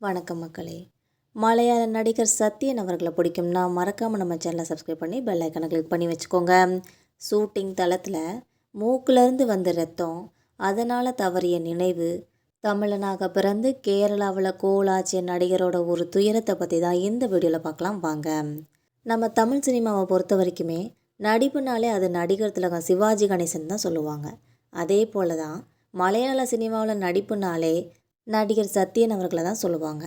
வணக்கம் மக்களே. மலையாள நடிகர் சத்யன் அவர்களை பிடிக்கும்னா மறக்காமல் நம்ம சேனலை சப்ஸ்கிரைப் பண்ணி பெல் ஐக்கனை கிளிக் பண்ணி வச்சுக்கோங்க. ஷூட்டிங் தளத்தில் மூக்கிலேருந்து வந்த ரத்தம் அதனால் தவறிய நினைவு தமிழனாக பிறந்து கேரளாவில் கோலாச்சிய நடிகரோட ஒரு துயரத்தை பற்றி தான் இந்த வீடியோவில் பார்க்கலாம் வாங்க. நம்ம தமிழ் சினிமாவை பொறுத்த வரைக்குமே நடிப்புனாலே அது நடிகர் திலகம் சிவாஜி கணேசன் தான் சொல்லுவாங்க. அதே போல தான் மலையாள சினிமாவில் நடிப்புனாலே நடிகர் சத்யன் அவர்களை தான் சொல்லுவாங்க.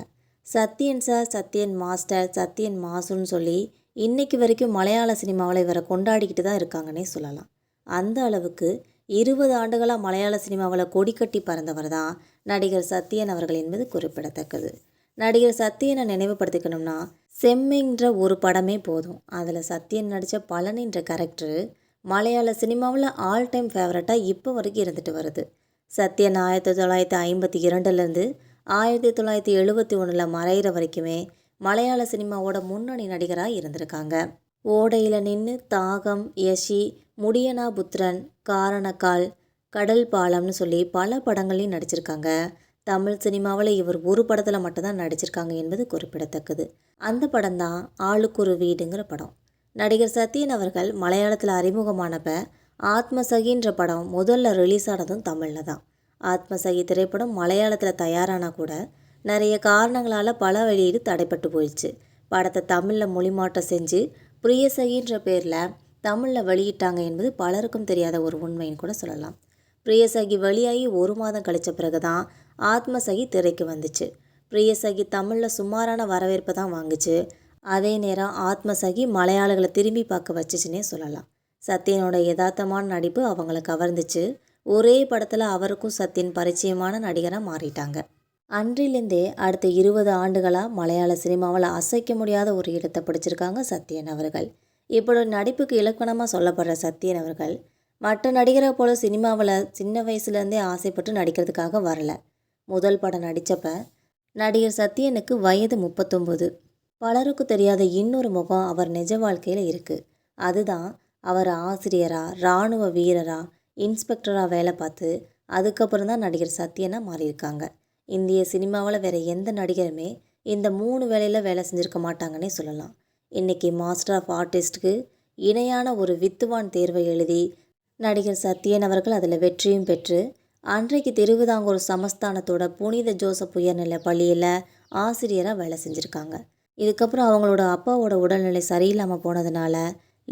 சத்யன் சார் சத்யன் மாஸ்டர் சத்யன் மாசுன்னு சொல்லி இன்றைக்கு வரைக்கும் மலையாள சினிமாவில் இவரை கொண்டாடிக்கிட்டு தான் இருக்காங்கன்னே சொல்லலாம். அந்த அளவுக்கு இருபது ஆண்டுகளாக மலையாள சினிமாவில் கொடிக்கட்டி பறந்தவர் தான் நடிகர் சத்யன் அவர்கள் என்பது குறிப்பிடத்தக்கது. நடிகர் சத்யனை நினைவுபடுத்திக்கணும்னா செம்மிங்கிற ஒரு படமே போதும். அதில் சத்யன் நடித்த பழனின்ற கேரக்டரு மலையாள சினிமாவில் ஆல் டைம் ஃபேவரட்டாக இப்போ வரைக்கும் இருந்துட்டு வருது. சத்யன் ஆயிரத்தி தொள்ளாயிரத்தி ஐம்பத்தி இரண்டுலேருந்து ஆயிரத்தி தொள்ளாயிரத்தி எழுபத்தி ஒன்றில் மறைகிற வரைக்குமே மலையாள சினிமாவோட முன்னணி நடிகராக இருந்திருக்காங்க. ஓடையில் நின்று தாகம் யஷி முடியனா புத்திரன் காரணக்கால் கடல் பாலம்னு சொல்லி பல படங்களையும் நடிச்சிருக்காங்க. தமிழ் சினிமாவில் இவர் ஒரு படத்தில் மட்டும்தான் நடிச்சிருக்காங்க என்பது குறிப்பிடத்தக்கது. அந்த படம் தான் ஆளுக்குரு வீடுங்கிற படம். நடிகர் சத்யன் அவர்கள் மலையாளத்தில் அறிமுகமானப்ப ஆத்மசகின்ற படம் முதல்ல ரிலீஸ் ஆனதும் தமிழில் தான். ஆத்மசகி திரைப்படம் மலையாளத்தில் தயாரானால் கூட நிறைய காரணங்களால் பல வெளியீடு தடைப்பட்டு போயிடுச்சு. படத்தை தமிழில் மொழிமாற்றம் செஞ்சு பிரியசகின்ற பேரில் தமிழில் வெளியிட்டாங்க என்பது பலருக்கும் தெரியாத ஒரு உண்மைன்னு கூட சொல்லலாம். பிரியசகி வெளியாகி ஒரு மாதம் கழித்த பிறகு தான் ஆத்மசகி திரைக்கு வந்துச்சு. பிரியசகி தமிழில் சுமாரான வரவேற்பை தான் வாங்குச்சு. அதே நேரம் ஆத்மசகி மலையாளிகளை திரும்பி பார்க்க வச்சுச்சுன்னே சொல்லலாம். சத்யனோட யதார்த்தமான நடிப்பு அவங்கள கவர்ந்துச்சு. ஒரே படத்தில் அவருக்கும் சத்யன் பரிச்சயமான நடிகராக மாறிட்டாங்க. அன்றிலிருந்தே அடுத்த இருபது ஆண்டுகளாக மலையாள சினிமாவில் அசைக்க முடியாத ஒரு இடத்தை பிடிச்சிருக்காங்க சத்யன் அவர்கள். இப்படி நடிப்புக்கு இலக்கணமாக சொல்லப்படுற சத்யன் அவர்கள் மற்ற நடிகரை போல சினிமாவில் சின்ன வயசுலேருந்தே ஆசைப்பட்டு நடிக்கிறதுக்காக வரல. முதல் படம் நடித்தப்ப நடிகர் சத்யனுக்கு வயது முப்பத்தொம்போது. பலருக்கும் தெரியாத இன்னொரு முகம் அவர் நிஜ வாழ்க்கையில் இருக்குது அதுதான் அவர் ஆசிரியராக இராணுவ வீரராக இன்ஸ்பெக்டராக வேலை பார்த்து அதுக்கப்புறம் தான் நடிகர் சத்யனாக மாறியிருக்காங்க. இந்திய சினிமாவில் வேறு எந்த நடிகருமே இந்த மூணு வேலையில் வேலை செஞ்சுருக்க மாட்டாங்கன்னே சொல்லலாம். இன்றைக்கி மாஸ்டர் ஆஃப் ஆர்டிஸ்ட்டுக்கு இணையான ஒரு வித்துவான் தேர்வை எழுதி நடிகர் சத்யன் அவர்கள் அதில் வெற்றியும் பெற்று அன்றைக்கு திருவிதாங்கூர் சமஸ்தானத்தோட புனித ஜோசப் உயர்நிலை பள்ளியில் ஆசிரியராக வேலை செஞ்சுருக்காங்க. இதுக்கப்புறம் அவங்களோட அப்பாவோட உடல்நிலை சரியில்லாமல் போனதுனால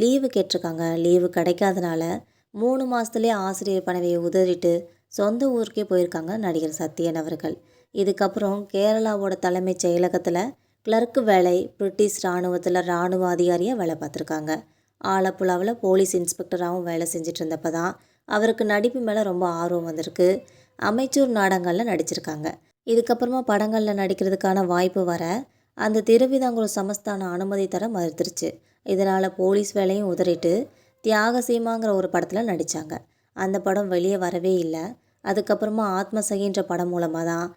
லீவு கேட்டிருக்காங்க. லீவு கிடைக்காதனால மூணு மாதத்துலேயே ஆசிரியர் பணவையை உதறிட்டு சொந்த ஊருக்கே போயிருக்காங்க நடிகர் சத்யன் அவர்கள். இதுக்கப்புறம் கேரளாவோட தலைமைச் செயலகத்தில் கிளர்க்கு வேலை பிரிட்டிஷ் இராணுவத்தில் இராணுவ அதிகாரியாக வேலை பார்த்துருக்காங்க. ஆலப்புழாவில் போலீஸ் இன்ஸ்பெக்டராகவும் வேலை செஞ்சுட்டு இருந்தப்போ தான் அவருக்கு நடிப்பு மேலே ரொம்ப ஆர்வம் வந்திருக்கு. அமைச்சூர் நாடகங்களில் நடிச்சிருக்காங்க. இதுக்கப்புறமா படங்களில் நடிக்கிறதுக்கான வாய்ப்பு வர அந்த திருவிதாங்கூர் சமஸ்தானம் அனுமதி தர மறுத்துருச்சு. இதனால் போலீஸ் வேலையும் உதறிட்டு தியாகசீமாங்கிற ஒரு படத்தில் நடித்தாங்க அந்த படம் வெளியே வரவே இல்லை. அதுக்கப்புறமா ஆத்மசகின்ற படம் மூலமாக தான்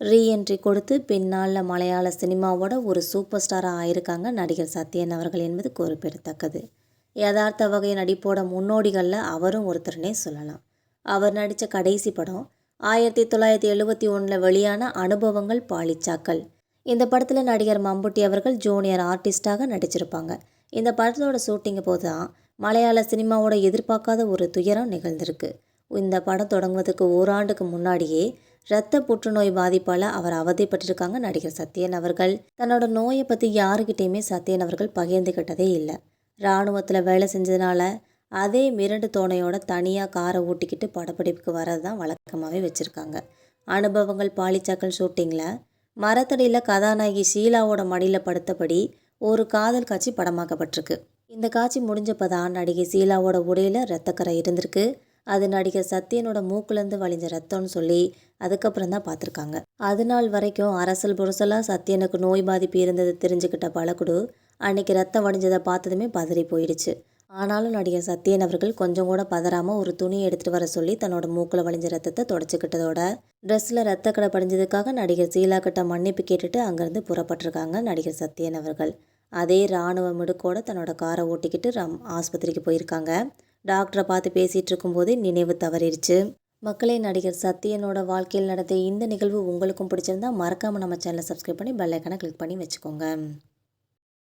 ரீஎன்ட்ரி கொடுத்து பின்னால் மலையாள சினிமாவோட ஒரு சூப்பர் ஸ்டாராக ஆயிருக்காங்க நடிகர் சத்யன் அவர்கள் என்பது குறிப்பிடத்தக்கது. யதார்த்த வகை நடிப்போட முன்னோடிகளில் அவரும் ஒருத்தர்னே சொல்லலாம். அவர் நடித்த கடைசி படம் ஆயிரத்தி தொள்ளாயிரத்தி எழுபத்தி ஒன்றில் வெளியான அனுபவங்கள் பாலிச்சாக்கள். இந்த படத்தில் நடிகர் மம்புட்டி அவர்கள் ஜூனியர் ஆர்டிஸ்டாக நடிச்சிருப்பாங்க. இந்த படத்தோட ஷூட்டிங் போது தான் மலையாள சினிமாவோட எதிர்பார்க்காத ஒரு துயரம் நிகழ்ந்திருக்கு. இந்த படம் தொடங்குவதற்கு ஓராண்டுக்கு முன்னாடியே இரத்த புற்றுநோய் பாதிப்பால் அவர் அவதிப்பட்டிருக்காங்க நடிகர் சத்யன் அவர்கள். தன்னோட நோயை பற்றி யாருக்கிட்டேயுமே சத்யன் அவர்கள் பகிர்ந்துக்கிட்டதே இல்லை. இராணுவத்தில் வேலை செஞ்சதுனால அதே மிரண்டு தோணையோட தனியாக காரை ஓட்டிக்கிட்டு படப்பிடிப்புக்கு வர்றது தான் வழக்கமாகவே வச்சுருக்காங்க. அனுபவங்கள் பாலிச்சாக்கள் ஷூட்டிங்கில் மரத்தடியில் கதாநாயகி ஷீலாவோட மடியில் படுத்தபடி ஒரு காதல் காட்சி படமாக்கப்பட்டிருக்கு. இந்த காட்சி முடிஞ்சப்போ தான் நடிகை ஷீலாவோட உடையில் ரத்தக்கரை இருந்திருக்கு. அது நடிகர் சத்யனோட மூக்குலேருந்து வழிஞ்ச ரத்தம்னு சொல்லி அதுக்கப்புறம் தான் பார்த்துருக்காங்க. அது நாள் வரைக்கும் அரசல் புரசலாக சத்யனுக்கு நோய் பாதிப்பு இருந்தது தெரிஞ்சுக்கிட்ட பழக்குடு அன்னைக்கு ரத்தம் வடிஞ்சதை பார்த்ததுமே பதறி போயிடுச்சு. ஆனாலும் நடிகர் சத்யன் அவர்கள் கொஞ்சம் கூட பதறாமல் ஒரு துணியை எடுத்துகிட்டு வர சொல்லி தன்னோட மூக்கில் வழிஞ்ச ரத்தத்தை தொடச்சிக்கிட்டதோட. ட்ரெஸ்ஸில் ரத்தக்கடை படிஞ்சதுக்காக நடிகர் சீலா கிட்ட மன்னிப்பு கேட்டுட்டு அங்கேருந்து புறப்பட்டிருக்காங்க நடிகர் சத்யன் அவர்கள். அதே இராணுவ மிடுக்கோட தன்னோட காரை ஓட்டிக்கிட்டு ரம் ஆஸ்பத்திரிக்கு போயிருக்காங்க. டாக்டரை பார்த்து பேசிகிட்டு இருக்கும்போது நினைவு தவறிடுச்சு. மக்களே நடிகர் சத்யனோட வாழ்க்கையில் நடந்த இந்த நிகழ்வு உங்களுக்கும் பிடிச்சிருந்தா மறக்காமல் நம்ம சேனலை சப்ஸ்கிரைப் பண்ணி பெல்லைக்கனை கிளிக் பண்ணி வச்சுக்கோங்க.